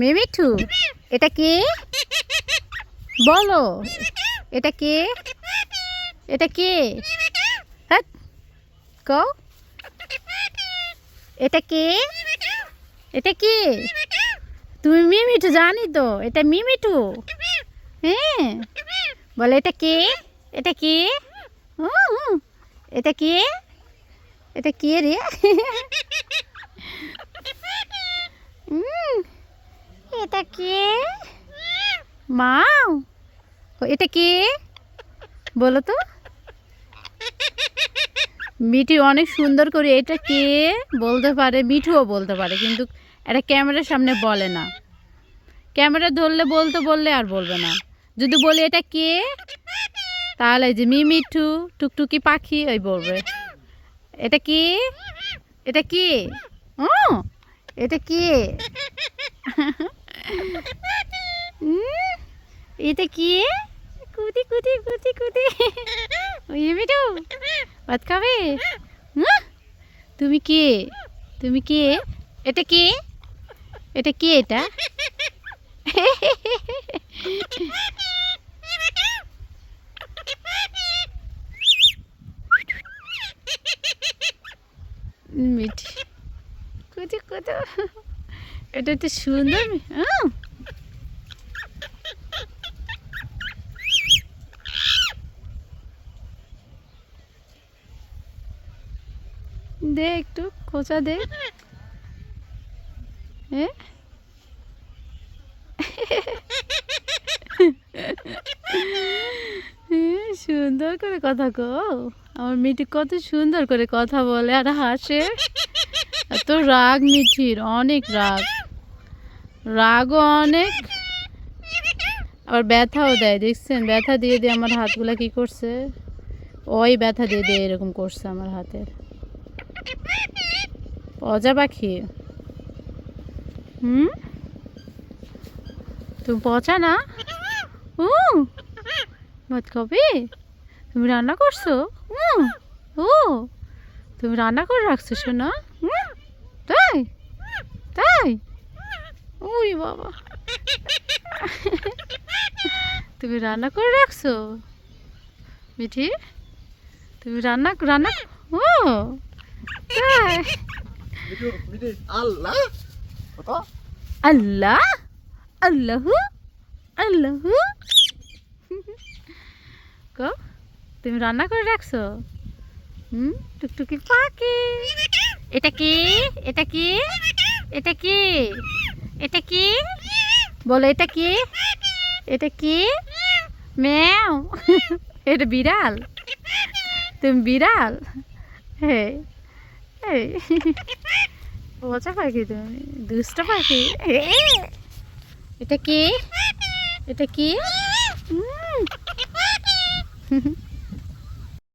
মিমিঠু এটা কে? বলো এটা কে? এটা কে? হ্যাঁ কও। এটা কে? এটা কে? তুমি মিমিঠু জানি তো এটা মিমিঠু। হ্যাঁ বলে এটা কে? এটা কে? এটা কে? এটা কে রে? উম, এটা কে? মাও। এটা কে? বলো তো। মিঠি অনেক সুন্দর করে এটা কে বলতে পারে, মিঠুও বলতে পারে, কিন্তু এটা ক্যামেরার সামনে বলে না। ক্যামেরা ধরলে বলতে বললে আর বলবে না। যদি বলি এটা কে, তাহলে যে মি মিঠু, টুকটুকি পাখি, ওই বলবে। এটা কি? এটা কি? ও, এটা কি? এটা কি কুদি কুদি কুদি কুদি ওই মিঠু ভাত খাবে? তুমি কে তুমি কে এটা কে এটা কে এটা মিঠি কুদি কুদি এটা তো সুন্দর! দে একটু, খোঁচা দে। সুন্দর করে কথা কো। আমার মিঠি কত সুন্দর করে কথা বলে, আর হাসে। এত রাগ মিঠির, অনেক রাগ। রাগও অনেক। আবার ব্যথাও দেয়, দেখছেন? ব্যথা দিয়ে দিয়ে আমার হাতগুলো কি করছে? ওই ব্যথা দিয়ে দিয়ে এরকম করছে আমার হাতের পজা পাখি? হুম? তুমি পচা না? ও ভাত খাবে? তুমি রান্না করছ? ও তুমি রান্না করে রাখছো শোনা তাই? তাই? ওই বাবা তুমি রান্না করে রাখছো? মিঠি তুমি রান্না রান্না ও আল্লাহ। আল্লাহ? আল্লাহু? আল্লাহু? কো তুমি রান্না করে রাখছো? হুম টুকটুকি পাখি। এটা কি? এটা কি? এটা কি? এটা কি? বলো, এটা কি? এটা কি? ম্যাও। এটা বিড়াল। তুমি বিড়াল? হ্যাঁ পাখি তুমি, দুষ্ট পাখি। এটা কি? এটা কি।